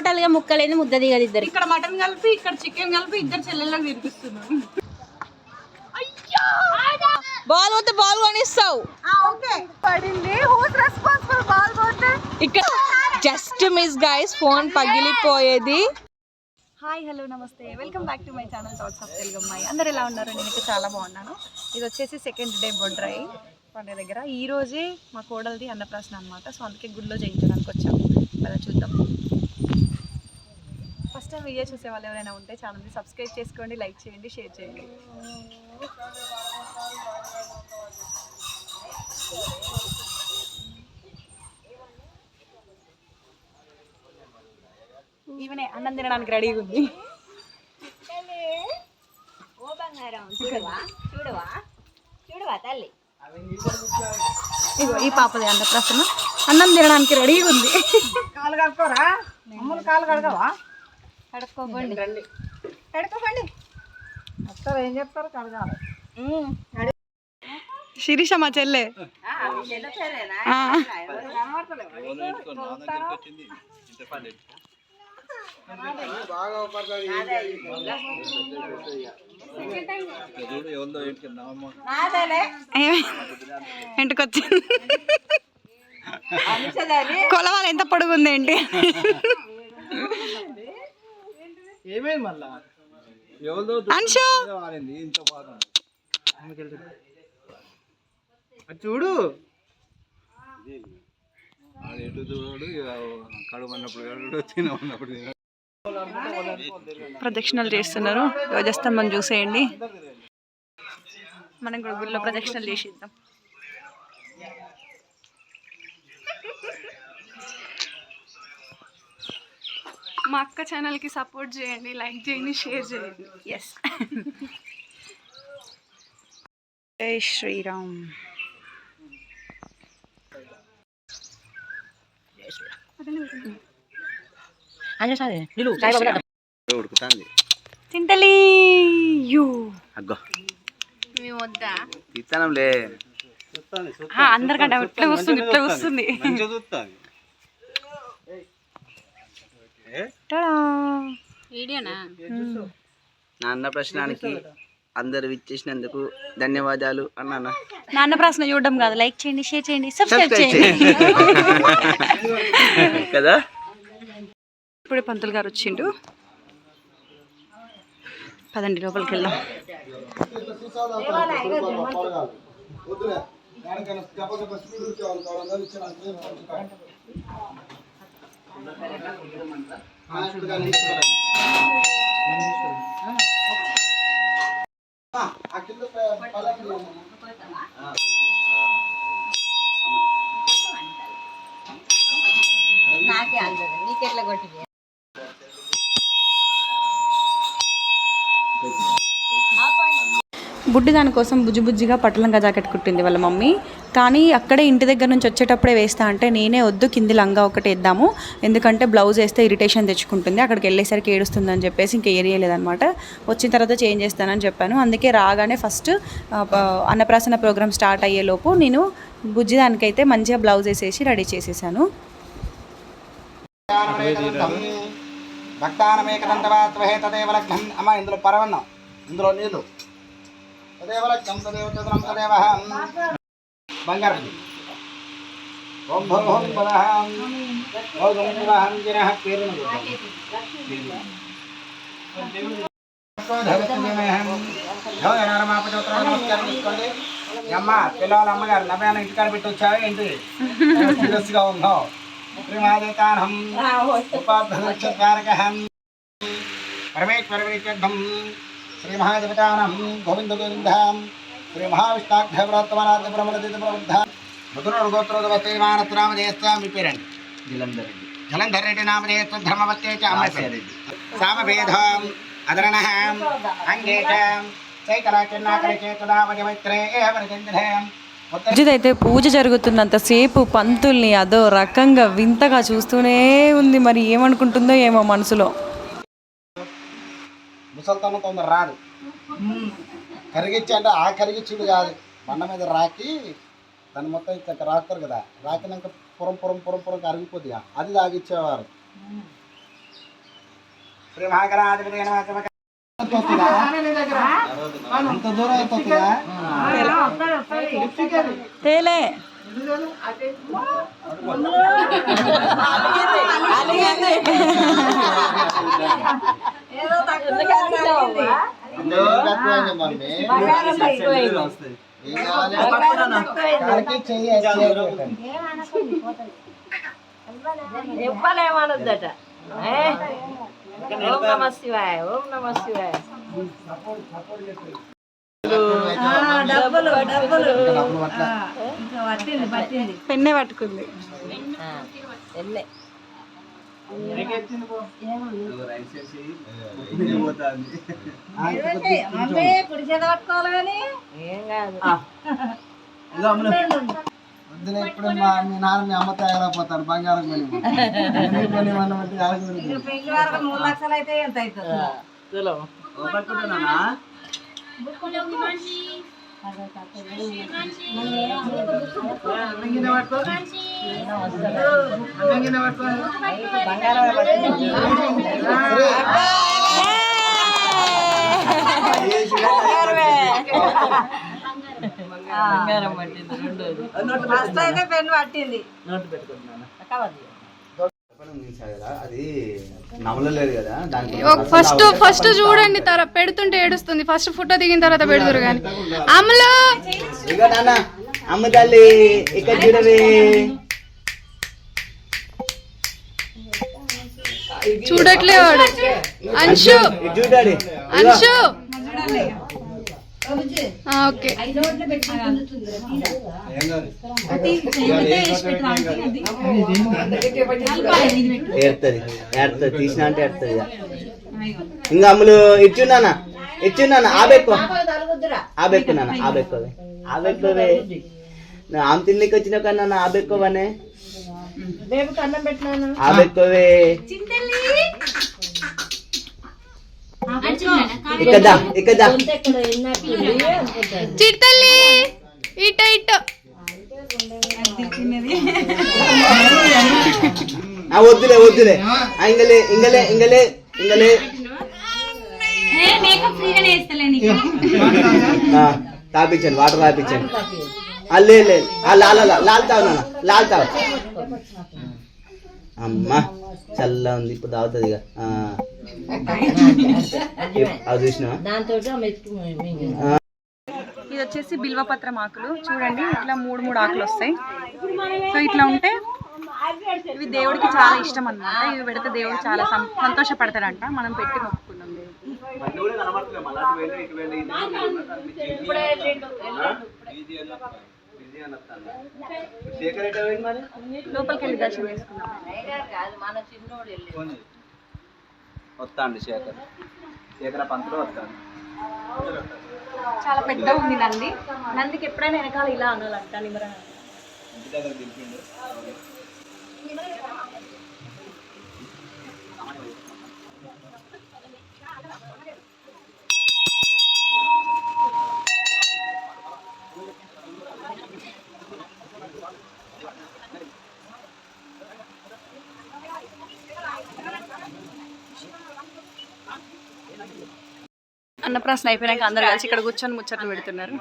టోటల్గా ముక్కలేని ముద్ద దిగదు ఇద్దరు ఇక్కడ మటన్ కలిపి ఇక్కడ చికెన్ కలిపి ఇద్దరు చెల్లెళ్ళకి తినిపిస్తున్నాను బాల్ పోతే బాల్ కొనిస్తావు. ఓకే. పడింది. రెస్పాన్సిబుల్ బాల్ పోతే ఇక్కడ జస్ట్ మిస్ గైస్ ఫోన్ పగిలిపోయేది. హాయ్ హలో నమస్తే. Welcome back to my channel thoughts of Telugu అమ్మాయి అందరు ఎలా ఉన్నారు? నేనైతే చాలా బాగున్నాను. ఇది వచ్చేసి సెకండ్ డే బొడ్రై పండుగ దగ్గర. ఈ రోజే మా కోడలిది అన్నప్రాసన అనమాట సో అందుకే గుడిలో చేయించడానికి వచ్చాం అలా చూద్దాం. ఫస్ట్ టైం వీడియో చూసే వాళ్ళు ఎవరైనా ఉంటే ఛానల్ని సబ్స్క్రైబ్ చేసుకోండి లైక్ చేయండి షేర్ చేయండి. ఈవెనే అన్నం తినడానికి రెడీగా ఉంది. ఇగో ఈ పాపది అన్నప్రాసన అన్నం తినడానికి రెడీగా ఉంది. కాలు కడుకోరా మమ్మల్ని కాలు కడగవా? కడుక్కోబండి కడుకోకండి వస్తారు ఏం చెప్తారు కడగాలి. శిరీష మా చెల్లె? ఇంటికొచ్చింది కొలవాలి ఎంత పొడుగుంది ఏంటి? ఏమేమి మళ్ళా? అంశు! చూడు. ఎటు చూడు కడుపు అన్నప్పుడు కడుపు తినప్పుడు ప్రదక్షిణలు చేస్తున్నారు. ధ్వజస్తంభం చూసేయండి. మనం కూడా గుడిలో ప్రదక్షిణలు చేసిద్దాం. మా అక్క ఛానల్కి సపోర్ట్ చేయండి లైక్ చేయండి షేర్ చేయండి. ఎస్ జై శ్రీరామ్. ఉడుకుతుంది? తింటలీ. యూ. అగ్గో. ఇస్తానంలే అందరికంటే ఇట్లా వస్తుంది ఇట్లా వస్తుంది. మంచిగా చూస్తాను టడా. నా అన్న ప్రశ్నానికి అందరు విచ్చేసినందుకు ధన్యవాదాలు అన్నాను? నాన్న ప్రశ్న చూడడం కాదు. లైక్ చేయండి షేర్ చేయండి సబ్స్క్రైబ్ చేయండి. కదా? ఇప్పుడే పంతులు గారు వచ్చిండు. పదండి లోపలికి వెళ్దాం. ನಾಕೆ ಆಗ್ತಿದೆ? ನೀ ಕೆಟ್ಟla ಕೊಟ್ಟಿ బుడ్డి దానికోసం బుజ్జి బుజ్జిగా పట్టలంగా జాకెట్ కుట్టింది వాళ్ళ మమ్మీ. కానీ అక్కడే ఇంటి దగ్గర నుంచి వచ్చేటప్పుడే వేస్తా అంటే నేనే వద్దు కింది లంగా ఒకటి వేద్దాము. ఎందుకంటే బ్లౌజ్ వేస్తే ఇరిటేషన్ తెచ్చుకుంటుంది. అక్కడికి వెళ్ళేసరికి ఏడుస్తుంది అని చెప్పేసి ఇంకా ఏరియలేదనమాట వచ్చిన తర్వాత చేంజ్ చేస్తానని చెప్పాను. అందుకే రాగానే ఫస్ట్ అన్నప్రాసన ప్రోగ్రామ్ స్టార్ట్ అయ్యేలోపు నేను బుజ్జి దానికైతే మంచిగా బ్లౌజ్ వేసేసి రెడీ చేసేసాను. భక్తానమేకదంతవాత్వహే తదేవ లగ్నం అమ్మ ఇందులో పరవన్నం. ఇందులో నీళ్ళు. తదేవ లగ్నం తదేవ చతురం తదేవ బంగారం ఓం భగవం పదహం ఓం గంగవహం జినః పేరును అమ్మ పిల్లల అమ్మగారు నవ్యాన ఇంటికాడ పెట్టి వచ్చావే ఏంటి? సీరియస్గా ఉన్నావు శ్రీమాదేతానం ఉపాభ్యక్షకారకహం పరమేశ్వరవిత్యర్థం శ్రీ మహాదేవతానం గోవింద గోవిందాం శ్రీ మహావిష్ణాభ్యవ్రతమనాథ బ్రహ్మణదిత ప్రబుద్ధ. మధుర గోత్రోదవతే మానత్రామజయస్తా మీ పేరండి జలంధర్ రెడ్డి జలంధర్ రెడ్డి నామజయస్వ ధర్మవత్తే చ అమ్మ సామభేదం అదరణహం అంగేటం అయితే పూజ జరుగుతున్నంతసేపు పంతుల్ని అదో రకంగా వింతగా చూస్తూనే ఉంది. మరి ఏమనుకుంటుందో ఏమో మనసులో. ముసల్తనం తొందర రాదు. కరిగిచ్చి అంటే ఆ కరిగిచ్చుడు కాదు. బండ మీద రాకి దాన్ని మొత్తం ఇట్లా రాస్తారు కదా. రాకినాక పురం పురం పురం పురం కరిగిపోద్దిగా. అది తాగిచ్చేవారు. అంత దూరం అయిపోతుందా? తేలే. ఇవ్వలేమనొద్దట. ఓం నమ శివాయ ఓం నమ శివాయ. డబ్బులు డబ్బులు. పెన్నే పట్టుకుంది. వెళ్ళే అమ్మే కుడి చేత పట్టుకోవాలి కానీ ఏం కాదు వద్దులే ఇప్పుడు మా మీ నాన్న మీ అమ్మ తయారైపోతారు బంగారం కొని కొని వరకు మూడు లక్షలు అయితే ఎంత అవుతుంది ఫస్ట్ అయితే పెన్ను పట్టింది ఫస్ట్ ఫస్ట్ చూడండి తర పెడుతుంటే ఏడుస్తుంది. ఫస్ట్ ఫోటో దిగిన తర్వాత పెడుతురు కానీ. అమలు! ఇక అమ్మ తల్లి ఇక్కడ చూడవే. చూడట్లే వాడు అంశు. అంశు. ఆ, ఓకే. ఏడుతుంది. ఏడుతుంది. తీసిన అంటే ఏడుతుంది ఇక. అమ్ములు ఇచ్చున్నానా ఇచ్చున్నానా ఆ బెక్కు. ఆ బెక్కు నాన్న. ఆ బెక్కు ఆ బెక్కువే ఆమె తిన్నికి వచ్చిన కన్నా ఆ రేపు కన్నం పెట్టినాను? ఆ బెక్కువే ఇక్కదా ఇక్కదా ఎక్కడ ఎన్నట్టుంది అనుకుంటాను చిట్టల్లి ఇట ఇట. వద్దులే వద్దులే. ఇంగలే ఇంగలే ఇంగలే ఇంగలే. తాపించండి వాటర్ తాపించండి ఆ, లే లే ఆ, లాల లా- లాల్ తావు నాన్న లాల్ తావు. అమ్మా చల్ల ఉంది ఇప్పుడు తాగుతుంది ఇక. ఆ. అది చూసినా ఇది వచ్చేసి బిల్వపత్రం ఆకులు. చూడండి ఇట్లా మూడు మూడు ఆకులు వస్తాయి. సో ఇట్లా ఉంటే ఇవి దేవుడికి చాలా ఇష్టం అన్నమాట. ఇవి పెడితే దేవుడు చాలా సంతోషపడతాడంట. మనం పెట్టి మొక్కుకున్నాం దేవుడు లోపలికి వెళ్ళి దర్శనం చేసుకున్నాం మన చిన్నోడు వెళ్ళి వస్తాండి శేఖర్. శేఖర పంతులు వస్తాను చాలా పెద్ద ఉంది నంది. నందికి ఎప్పుడైనా వెనకాల ఇలా అనాలంట నిమరణ అన్నప్రాసన అయిపోయినాక అందరు కలిసి ఇక్కడ కూర్చొని ముచ్చట్లు పెడుతున్నారు.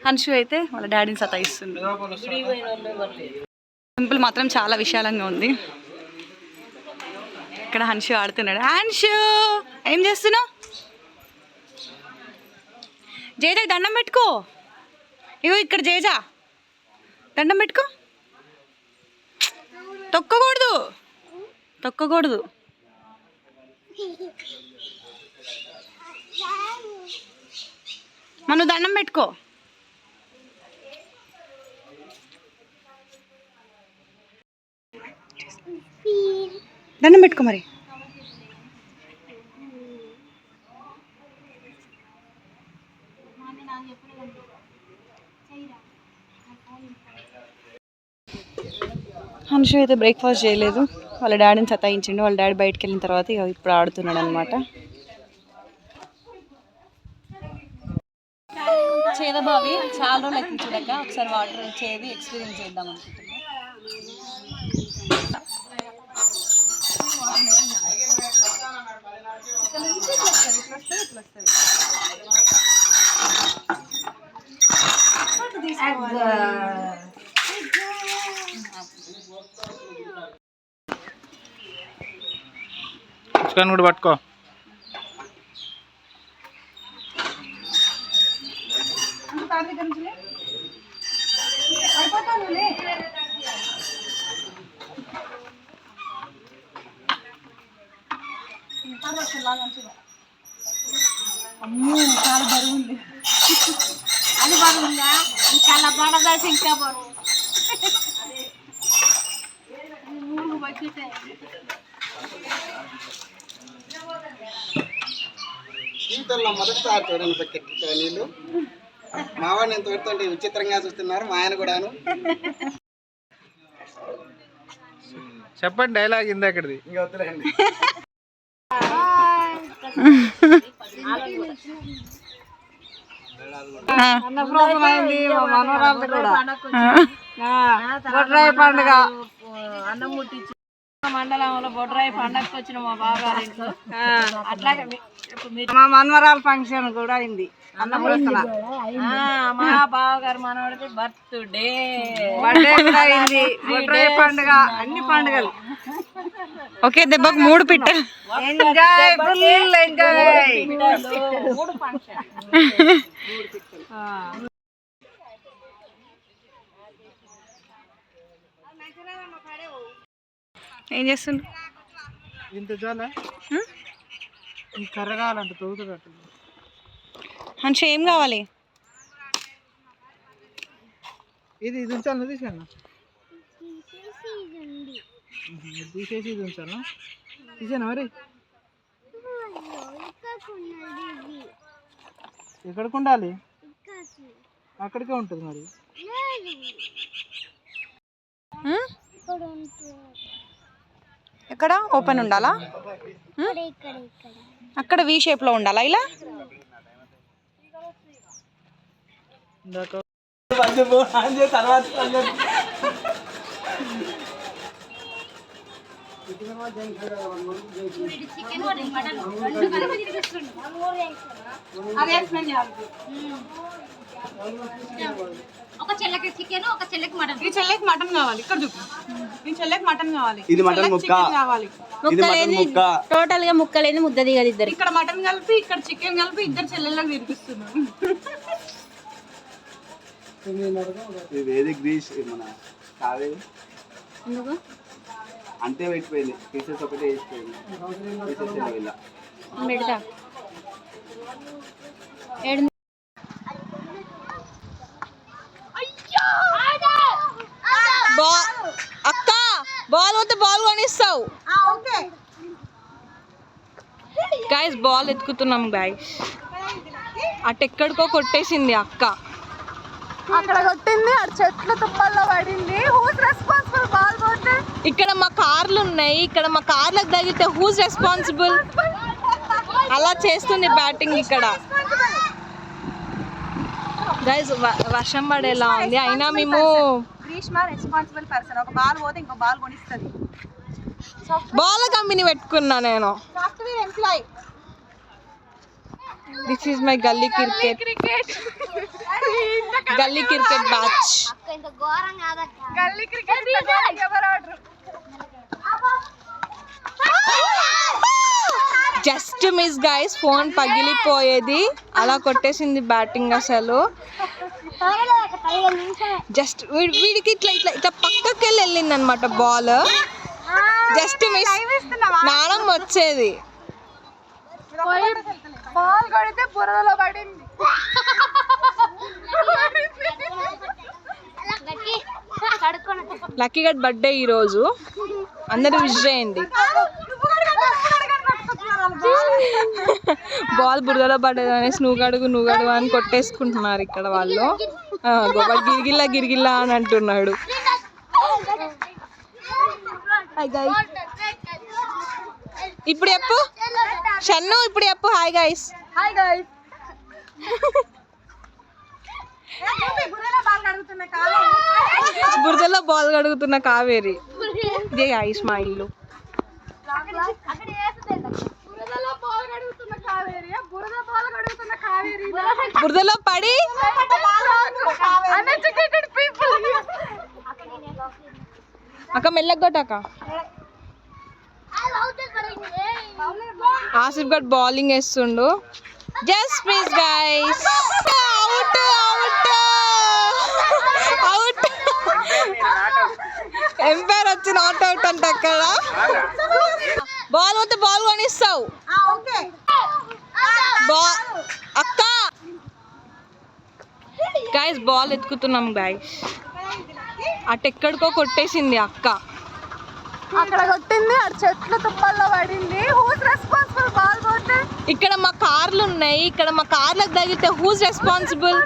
హన్షు అయితే వాళ్ళ డాడీని సతాయిస్తుంది. టెంపుల్ మాత్రం చాలా విశాలంగా ఉంది. ఇక్కడ హన్షు ఆడుతున్నాడు. హన్షు ఏం చేస్తున్నావు? జేజా దండం పెట్టుకో. ఇగో ఇక్కడ జేజా. దండం పెట్టుకో. తొక్కకూడదు. తొక్కకూడదు. మనం దండం పెట్టుకో. దండం పెట్టుకో మరి. అనుషు అయితే బ్రేక్ఫాస్ట్ చేయలేదు. వాళ్ళ డాడీని సతాయించిండు. వాళ్ళ డాడీ బయటకు వెళ్ళిన తర్వాత ఇక ఇప్పుడు ఆడుతున్నాడు అనమాట చేదబావి చాలా రోజులు అయితే ఒకసారి వాటర్ చేది ఎక్స్పీరియన్స్ చేద్దాం అనుకుంటున్నాను. కూడా పట్టుకో. అది బాగుందా? చాలా పడదాసి ఇంకా బరువు మూడు బకెట్ జీవితంలో మొదటిసారి చూడండి బకెట్ నీళ్ళు మావాడు నేను తోడుతుంటే విచిత్రంగా చూస్తున్నారు మా ఆయన కూడాను. చెప్పండి డైలాగ్ ఇందాకటిది ఇంకా వద్దులేండి. బొడ్రాయి పండుగ. అన్నం ముట్టించి మండలంలో బొడ్రాయి పండగకి వచ్చిన మా బావగారి ఇంట్లో అట్లాగే మీ- మనవరాల ఫంక్షన్ కూడా అయింది. అన్నపూర్ణ మా బావగారు మనవడిది బర్త్డే. బర్త్డే కూడా అయింది. బొడ్రాయి పండుగ. అన్ని పండుగలు. ఒకే దెబ్బకు మూడు ఫంక్షన్ ఏం చేస్తుండ్రు ఇంత కర్ర కావాలంట ఏం కావాలి? ఇది ఇది ఉంచాను తీసాను తీసేసి ఉంచాను తీసాను మరి? ఎక్కడికి ఉండాలి? అక్కడికే ఉంటుంది మరి. ఎక్కడ? ఓపెన్ ఉండాలా? అక్కడ వి షేప్లో ఉండాలా ఇలా? ఇందాక ఒక చెల్లెకి చికెన్ ఒక చెల్లెకి మటన్. ఈ చెల్లెకి మటన్ కావాలి. ఇక్కడ చూపు. ఈ చెల్లెకి మటన్ కావాలి. ఇది మటన్ ముక్క. కావాలి. ఇది మటన్ ముక్క. టోటల్గా ముక్కలేని ముద్ద దిగదు ఇద్దరు. ఇక్కడ మటన్ కలిపి ఇక్కడ చికెన్ కలిపి ఇద్దరు చెల్లెళ్ళకి తినిపిస్తున్నాం. ఇది వేదిక్ డిష్ మన కావేది అంతే పెట్టిపోయింది. పీసెస్ ఒకటే వేసిపోయింది. పీసెస్ ఇలా పెడతా. బా అక్క బాల్ వద్ద బాల్ కొనిస్తావు. గైస్ బాల్ ఎత్తుకుతున్నాం గైస్ అటు ఎక్కడికో కొట్టేసింది అక్క. అక్కడ కొట్టింది ఆ చెట్ల తుప్పల్లో పడింది. హూస్ రెస్పాన్సిబుల్ బాల్ పోతే ఇక్కడ మా కార్లు ఉన్నాయి. ఇక్కడ మా కార్లకు తగిలితే హూజ్ రెస్పాన్సిబుల్ అలా చేస్తుంది బ్యాటింగ్ ఇక్కడ. గైస్ వర్షం పడేలా ఉంది. అయినా మేము గ్రీష్మ రెస్పాన్సిబుల్ పర్సన్ ఒక బాల్ పోతే ఇంకో బాల్ కొనిస్తుంది. బాల్ కంపెనీ పెట్టుకున్నా నేను. Software employee this is my gully cricket gully cricket batch gully cricket just miss guys phone పగిలిపోయేది. అలా కొట్టేసింది బ్యాటింగ్ అసలు. జస్ట్ వీడికి ఇట్లా ఇట్లా ఇట్లా పక్కకి వెళ్ళి వెళ్ళింది అనమాట బాల్ జస్ట్ మిస్ నాణం వచ్చేది. బాల్ కొడితే బురదలో పడింది. లక్కీ గడ్ బర్త్డే ఈరోజు అందరూ విష్ చేయండి. బాల్ బురదలో పడ్డది అనేసి నువ్వు గడుగు నువ్వు గడుగు అని కొట్టేసుకుంటున్నారు ఇక్కడ వాళ్ళు. గొప్ప గిరిగిల్లా గిరిగిల్లా అని అంటున్నాడు. ఇప్పుడు చెప్పు. షన్ను ఇప్పుడు చెప్పు. హాయ్ గైస్ హాయ్ గైస్ బురదలో బాల్ కడుగుతున్న కావేరి. ఇదే గైస్ మా ఇల్లు బురదలో పడి? అక్క మెల్లగొట్టక ఆసిఫ్ గడ్ bowling వేస్తుండు. Just please guys out out out umpire వచ్చి నాట్ అవుట్ అంట అక్కడ. బాల్ పోతే బాల్ కొనిస్తావు. అక్క. గైస్ బాల్ ఎత్తుకుతున్నాం గైస్ అటు ఎక్కడికో కొట్టేసింది అక్క. అక్కడ కొట్టింది ఆ చెట్లు తుప్పల్లో పడింది. హూస్ రెస్పాన్సిబుల్ బాల్ పోతే ఇక్కడ మా కార్లు ఉన్నాయి. ఇక్కడ మా కార్లకు తగిలితే హూజ్ రెస్పాన్సిబుల్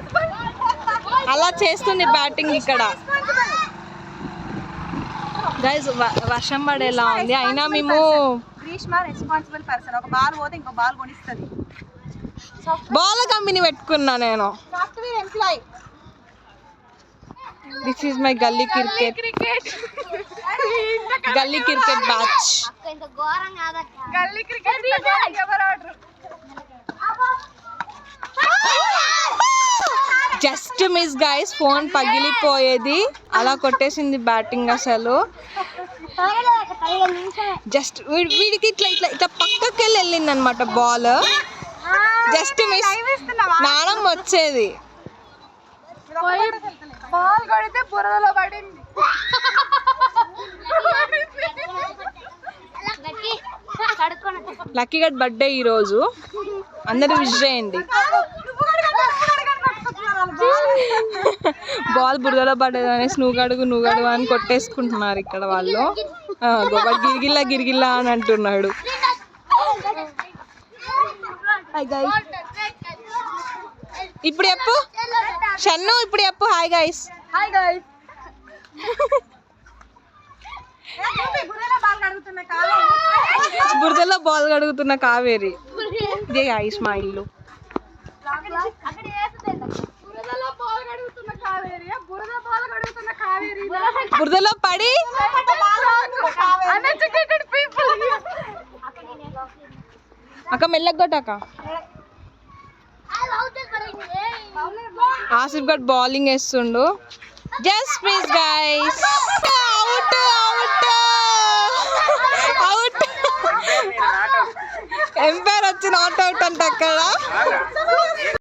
అలా చేస్తుంది బ్యాటింగ్ ఇక్కడ. గైజ్ వర్షం పడేలా ఉంది. అయినా మేము గ్రీష్మ రెస్పాన్సిబుల్ పర్సన్ ఒక బాల్ పోతే ఇంకో బాల్ కొనిస్తుంది. బాల్ కంపెనీ పెట్టుకున్నా నేను. Software employee this is my gully cricket gully cricket batch. Gully cricket just miss guys phone పగిలిపోయేది. అలా కొట్టేసింది బ్యాటింగ్ అసలు. జస్ట్ వీడికి ఇట్లా ఇట్లా ఇట్లా పక్కకి వెళ్ళి వెళ్ళింది అనమాట బాల్ జస్ట్ మిస్ నాణం వచ్చేది. బాల్ కొడితే బురదలో పడింది. లక్కీ గడ్ బర్త్డే ఈరోజు. అందరూ విష్ చేయండి. బాల్ బురదలో పడ్డది అనేసి నువ్వు నువ్వు అని కొట్టేసుకుంటున్నారు ఇక్కడ వాళ్ళు. గొప్ప గిరిగిల్లా గిరిగిల్లా అని అంటున్నాడు. ఇప్పుడు చెప్పు. షన్ను ఇప్పుడు చెప్పు. హాయ్ గైస్ హాయ్ గైస్ బురదలో బాల్ కడుగుతున్న కావేరి. ఇదే ఐస్ బురదలో పడి. అక్క మెల్లగొట్టాక ఆసిఫ్ గడ్ bowling వేస్తుండు. Just please guys out out. Out. Umpire వచ్చి నాట్ అవుట్ అంట అక్కడ.